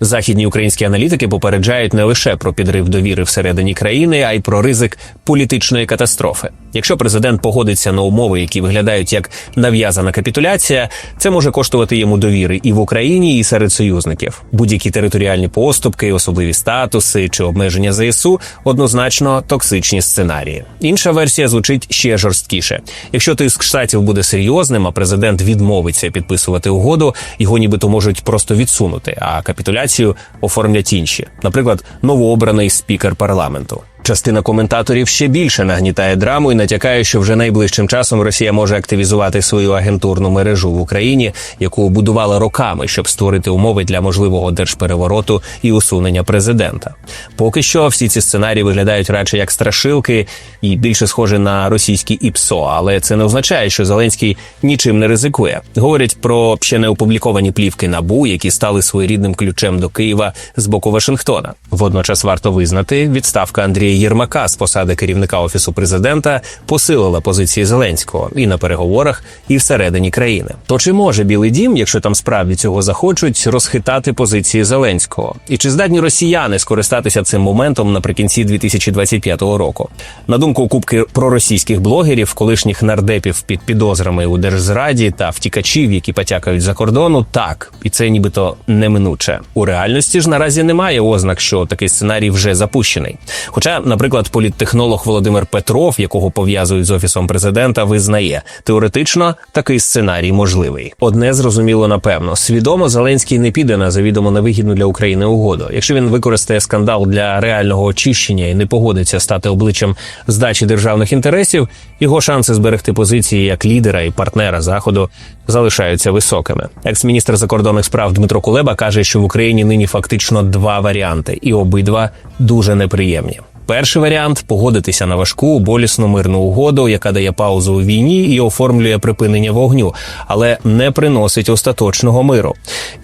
Західні українські аналітики попереджають не лише про підрив довіри всередині країни, а й про ризик політичної катастрофи. Якщо президент погодиться на умови, які виглядають як нав'язана капітуляція, це може коштувати йому довіри і в Україні, і серед союзників. Будь-які територіальні поступки, особливі статуси чи обмеження ЗСУ однозначно токсичні сценарії. Інша версія звучить ще жорсткіше. Якщо тиск штатів буде серйозним, а президент відмовиться підписувати угоду, його нібито можуть просто відсунути, а капітуляцію оформлять інші, наприклад, новообраний спікер парламенту. Частина коментаторів ще більше нагнітає драму і натякає, що вже найближчим часом Росія може активізувати свою агентурну мережу в Україні, яку будувала роками, щоб створити умови для можливого держперевороту і усунення президента. Поки що всі ці сценарії виглядають радше як страшилки і більше схожі на російські ІПСО, але це не означає, що Зеленський нічим не ризикує. Говорять про ще не опубліковані плівки набу, які стали своєрідним ключем до Києва з боку Вашингтона. Водночас варто визнати, відставка Андрія Єрмака з посади керівника офісу президента посилила позиції Зеленського і на переговорах, і всередині країни. То чи може Білий Дім, якщо там справді цього захочуть, розхитати позиції Зеленського? І чи здатні росіяни скористатися цим моментом наприкінці 2025 року? На думку кубки проросійських блогерів, колишніх нардепів під підозрами у держзраді та втікачів, які потякають за кордону, так і це нібито неминуче. У реальності ж наразі немає ознак, що такий сценарій вже запущений. Хоча, наприклад, політтехнолог Володимир Петров, якого пов'язують з офісом президента, визнає теоретично такий сценарій можливий. Одне зрозуміло напевно, свідомо Зеленський не піде на завідомо невигідну для України угоду. Якщо він використає скандал для реального очищення і не погодиться стати обличчям здачі державних інтересів, його шанси зберегти позиції як лідера і партнера заходу залишаються високими. Екс-міністр закордонних справ Дмитро Кулеба каже, що в Україні нині фактично два варіанти, і обидва дуже неприємні. Перший варіант погодитися на важку болісну мирну угоду, яка дає паузу у війні і оформлює припинення вогню, але не приносить остаточного миру.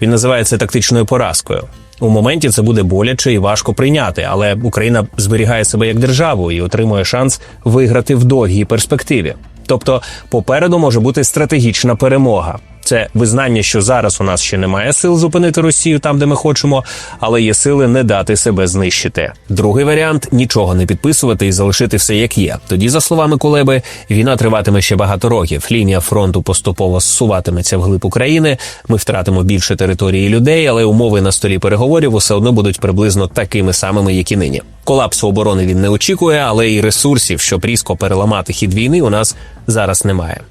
Він називає це тактичною поразкою. У моменті це буде боляче і важко прийняти, але Україна зберігає себе як державу і отримує шанс виграти в довгій перспективі. Тобто, попереду може бути стратегічна перемога. Це визнання, що зараз у нас ще немає сил зупинити Росію там, де ми хочемо, але є сили не дати себе знищити. Другий варіант нічого не підписувати і залишити все як є. Тоді, за словами Кулеби, війна триватиме ще багато років. Лінія фронту поступово зсуватиметься вглиб України. Ми втратимо більше території людей, але умови на столі переговорів усе одно будуть приблизно такими самими, як і нині. Колапсу оборони він не очікує, але і ресурсів, щоб різко переламати хід війни, у нас зараз немає.